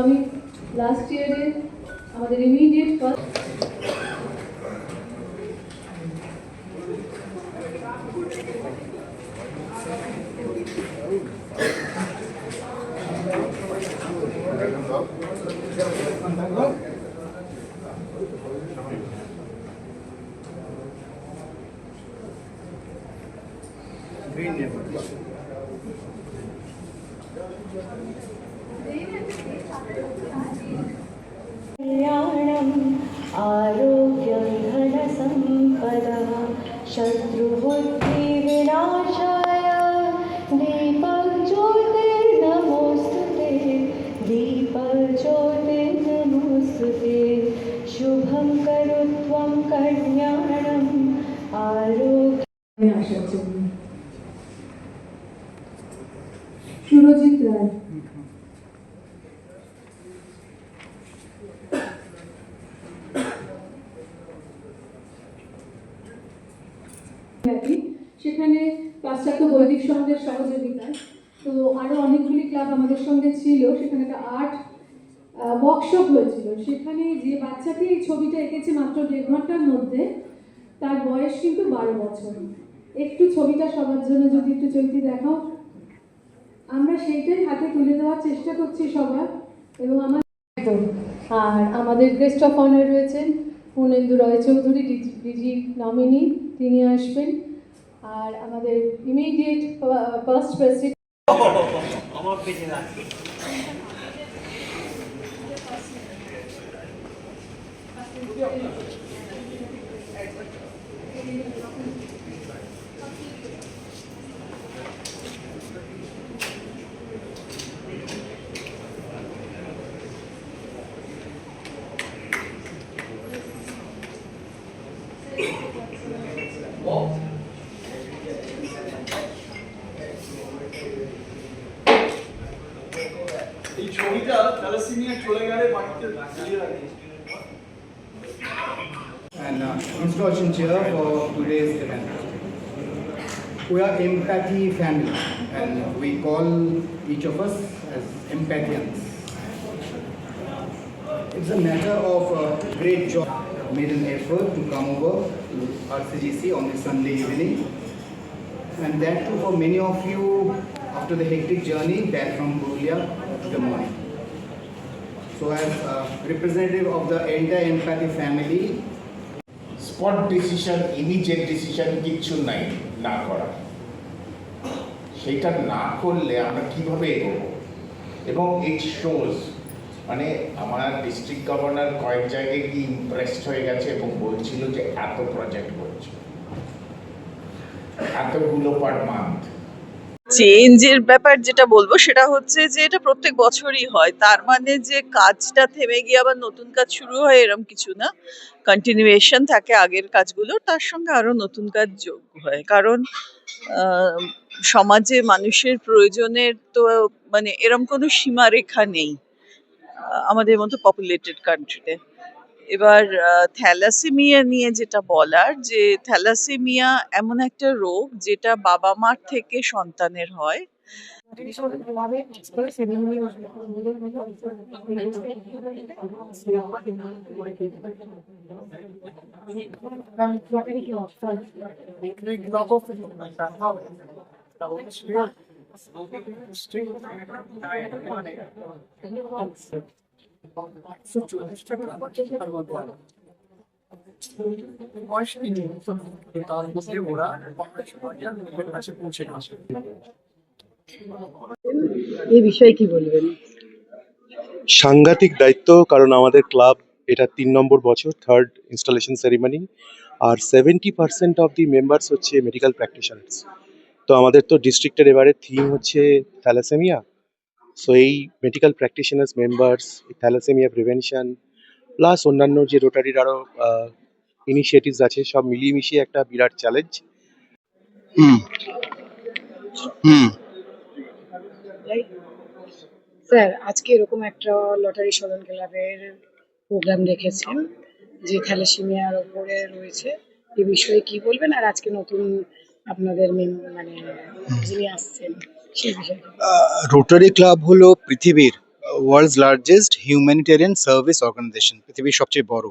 তো আমি লাস্ট ইয়ারে আমাদের ইমিডিয়েট ফার্স্ট कल्याणम् आरोग्यं धनसम्पदा शत्रुबुद्धिविनाशाय दीपं ज्योतिर्नमोऽस्तु ते, दीपज्योतिर्नमोऽस्तु ते, शुभं करु त्वं कल्याणम्, आरोग्य सुरजित राय। সেখানে পাশ্চাত্য বৈদিক সঙ্গের সহযোগিতায় তো আরও অনেকগুলি ক্লাব আমাদের সঙ্গে ছিল। সেখানে একটা আর্ট ওয়ার্কশপ হয়েছিল। সেখানে যে বাচ্চাটি এই ছবিটা এঁকেছে মাত্র দেড় ঘণ্টার মধ্যে, তার বয়স কিন্তু বারো বছর। একটু ছবিটা সবার জন্য যদি একটু চলতি দেখাও। আমরা সেইটাই হাতে তুলে দেওয়ার চেষ্টা করছি সবার। এবং আমার আর আমাদের গেস্ট অফ অনার রয়েছেন পূর্ণেন্দু রয় চৌধুরী ডিজি নমিনি। তিনি আসবেন। আর আমাদের ইমিডিয়েট ফার্স্ট প্রেসিডেন্ট আমার পেছনে এই ছবিটা থ্যালাসেমিয়া চলে গেলে বাড়িতে দাঁড়িয়ে রাখে and uh, introduction chair for today's event. We are Empathy family and we call each of us as empathians. It's a matter of uh, great joy, made an effort to come over to RCGC on this Sunday evening. And that too for many of you after the hectic journey back from Purulia to the morning. So as uh, representative of the entire empathy family, spot decision immediate decision কিচ্ছু নাই না করা। সেইটা না করলে আমরা কীভাবে এগোবো? এবং ইট শোজ মানে আমার ডিস্ট্রিক্ট গভর্নর কয়েক জায়গায় কি ইমপ্রেসড হয়ে গেছে এবং বলছিল যে এত প্রজেক্ট করছে। এতগুলো পার মান্থ চেঞ্জের ব্যাপার যেটা বলব সেটা হচ্ছে যে এটা প্রত্যেক বছরই হয়। তার মানে যে কাজটা থেমে গিয়ে আবার নতুন কাজ শুরু হয় এরম কিছু না। কন্টিনিউয়েশন থাকে আগের কাজগুলো, তার সঙ্গে আরও নতুন কাজ যোগ হয়। কারণ সমাজে মানুষের প্রয়োজনের তো মানে এরম কোনো সীমারেখা নেই আমাদের মতো পপুলেটেড কান্ট্রিতে এবার থ্যালাসেমিয়া নিয়ে যেটা বলার যে থ্যালাসেমিয়া এমন একটা রোগ যেটা বাবা মার থেকে সন্তানের হয়। সাংঘাতিক দায়িত্ব, কারণ আমাদের ক্লাব এটা তিন নম্বর বছর third installation ceremony R seventy percent of the members হচ্ছে মেডিকেল প্র্যাকটিশনার্স তো আমাদের তো ডিস্ট্রিক্টের এবারে থিম হচ্ছে থ্যালাসেমিয়া সো এই medical practitioners members thalassemia prevention plus অন্যান্য যে রোটারির আরও ইনিশিয়েটিভস আছে সব মিলিয়ে মিশিয়ে একটা বিরাট চ্যালেঞ্জ হুম। হুম। স্যার আজকে এরকম একটা লটারি সদন ক্লাবের প্রোগ্রাম রেখেছেন যে থ্যালাসেমিয়ার ওপরে রয়েছে। এই বিষয়ে কি বলবেন? আর আজকে নতুন আপনাদের মানে যিনি আসছেন। রোটারি ক্লাব হলো পৃথিবীর world's largest humanitarian service organisation পৃথিবীর সবচেয়ে বড়।